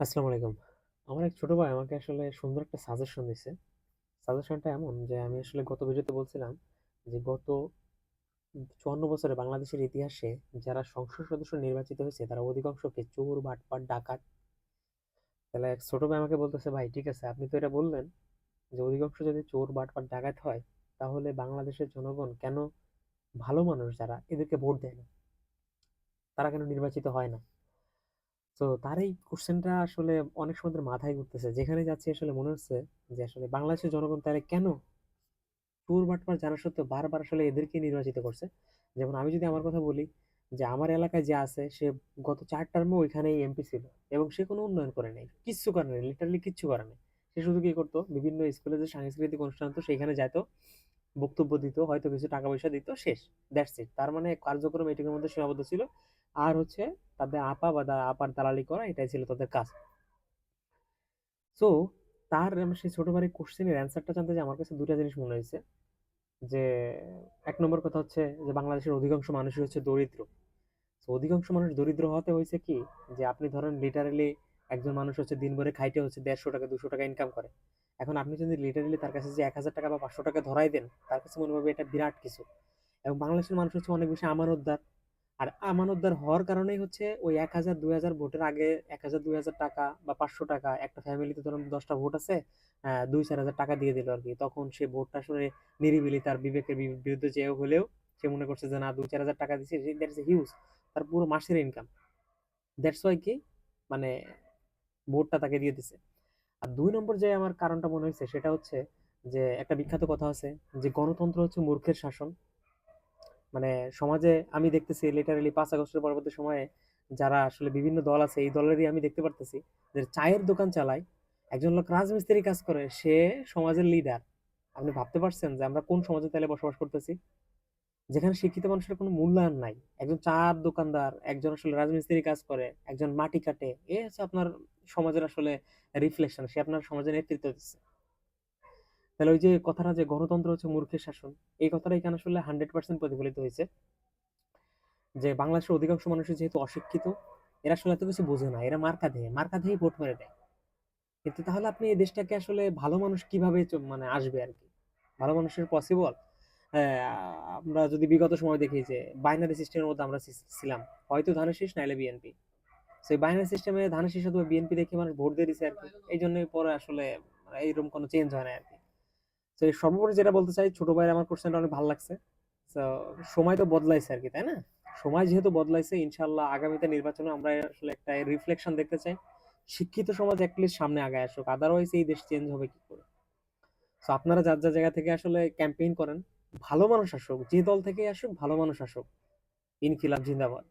আসসালামু আলাইকুম। আমার এক ছোট ভাই আমাকে আসলে সুন্দর একটা সাজেশন দিছে। সাজেশনটা এমন যে আমি আসলে গত ভিডিওতে বলছিলাম যে গত ৫৪ বছরে বাংলাদেশের ইতিহাসে যারা সংসদ সদস্য নির্বাচিত হয়েছে তারা অধিকাংশকে চোর, বাটপার, ডাকাত। তাহলে এক ছোট ভাই আমাকে বলতেছে, "ভাই ঠিক আছে আপনি তো এটা বললেন যে অধিকাংশ যদি চোর, বাটপার, ডাকাত হয় তাহলে বাংলাদেশের জনগণ কেন ভালো মানুষ যারা এদেরকে ভোট দেয় না? তারা কেন নির্বাচিত হয় না?" তো তার এই কোশ্চেনটা আসলে অনেক সময় ধরে মাথায় ঘুরতেছে। যেখানে যাচ্ছি আসলে মনে হচ্ছে যে আসলে বাংলাদেশের জনগণ তাহলে কেন চোর বাটপার জানা সত্ত্বেও বারবার আসলে এদেরকে নির্বাচিত করছে। যেমন আমি যদি আমার কথা বলি যে আমার এলাকায় যে আছে সে গত চার টার্মে ওইখানেই এমপি ছিল এবং সে কোনো উন্নয়ন করে নাই। কিচ্ছু করে নাই। লিটারালি কিচ্ছু করে নাই। সে শুধু কি করতো বিভিন্ন স্কুলে যে সাংস্কৃতিক অনুষ্ঠান হতো সেখানে যাইত, বক্তব্য দিত, হয়তো কিছু টাকা পয়সা দিত, শেষ। That's it. তার মানে কার্যক্রম এটুকুর মধ্যে সীমাবদ্ধ ছিল। আর হচ্ছে তাদের আপা বা আপার দালালি করা এটাই ছিল তাদের কাজ। সো তার সেই ছোট ভাইয়ের কোশ্চেনের অ্যান্সারটা জানতে যেয়ে আমার কাছে ২ টা জিনিস মনে হইছে। যে ১ নম্বর কথা হচ্ছে যে বাংলাদেশের অধিকাংশ মানুষই হচ্ছে দরিদ্র। সো অধিকাংশ মানুষ দরিদ্র হওয়াতে হয়েছে কি যে আপনি ধরেন লিটারেলি একজন মানুষ হচ্ছে দিনভরে খাইতে হচ্ছে ৳১৫০ ৳২০০ ইনকাম করে। এখন আপনি যদি লিটারেলি তার কাছে যে ৳১,০০০ বা ৳৫০০ ধরাই দেন, তার কাছে মনে হবে এটা বিরাট কিছু। এবং বাংলাদেশের মানুষ হচ্ছে অনেক বেশি আমানতদার। আর আমানতদার হওয়ার কারণেই হচ্ছে ওই এক হাজার দুই হাজার ভোটের আগে ৳১,০০০ ৳২,০০০ বা ৳৫০০ একটা ফ্যামিলিতে ধরুন দশটা ভোট আছে, দুই চার হাজার টাকা দিয়ে দিল আর কি তখন সে ভোটটা আসলে নিরিবিলি তার বিবেকের বিরুদ্ধে যেয়ে হলেও সে মনে করছে যে না ২-৪,০০০ টাকা দিচ্ছে দ্যাট এ হিউজ। তার পুরো মাসের ইনকাম। দ্যাটস ওয়াই কি মানে ভোটটা তাকে দিয়ে দিছে। আর দুই নম্বর যে আমার কারণটা মনে হইছে সেটা হচ্ছে যে একটা বিখ্যাত কথা আছে যে গণতন্ত্র হচ্ছে মূর্খের শাসন। মানে সমাজে আমি দেখতেছি লিটারেলি ৫ আগস্টের পরবর্তী সময়ে যারা আসলে বিভিন্ন দল আছে এই দলেরই আমি দেখতে পারতেছি যে চায়ের দোকান চালায়, একজন লোক রাজমিস্ত্রি কাজ করে, সে সমাজের লিডার। আপনি ভাবতে পারছেন যে আমরা কোন সমাজে তাহলে বসবাস করতেছি? যেখানে শিক্ষিত মানুষের কোনো মূল্যায়ন নাই। একজন চা'র দোকানদার, একজন আসলে রাজমিস্ত্রি কাজ করে, একজন মাটি কাটে। এ হচ্ছে আপনার সমাজের আসলে রিফ্লেকশন। সে আপনার সমাজের নেতৃত্ব দিচ্ছে। তাহলে ওই যে কথাটা যে গণতন্ত্র হচ্ছে মূর্খের শাসন, এই কথাটা এখানে আসলে 100% প্রতিফলিত হইছে। যে বাংলাদেশের অধিকাংশ মানুষই যেহেতু অশিক্ষিত, এরা আসলে এত কিছু বোঝে না। এরা মার্কা দেয়। মার্কা দিয়েই ভোট মেরে দেয়। কিন্তু তাহলে আপনি এই দেশটাকে আসলে ভালো মানুষ কীভাবে মানে আসবে আরকি? ভালো মানুষের পসিবল? হ্যাঁ, আমরা যদি বিগত সময় দেখি যে বাইনারি সিস্টেমের মধ্যে আমরা ছিলাম। হয়তো ধানের শীষ নাইলে বিএনপি। সেই বাইনারি সিস্টেমে ধানের শীষ অথবা বিএনপি দেখে মানুষ ভোট দিয়ে দিচ্ছে দিছে এই জন্যই পরে আসলে এইরকম কোনো চেঞ্জ হয় নাই আরকি। তো সর্বোপরি যেটা বলতে চাই ছোট ভাইয়ের আমার কোশ্চেনটা অনেক ভালো লাগছে। সো সময় তো বদলাইছে আরকি, তাই না? সময় যেহেতু বদলাইছে ইনশাল্লাহ আগামীতে নির্বাচনে আমরা আসলে একটা রিফ্লেকশন দেখতে চাই। শিক্ষিত সমাজ এট লিস্ট সামনে আগায় আসুক। আদারওয়াইজ এই দেশ চেঞ্জ হবে কি করে? সো আপনারা যার, যার জায়গা থেকে আসলে ক্যাম্পেইন করেন। ভালো মানুষ আসুক। যে দল থেকেই আসুক ভালো মানুষ আসুক। ইনকিলাব জিন্দাবাদ।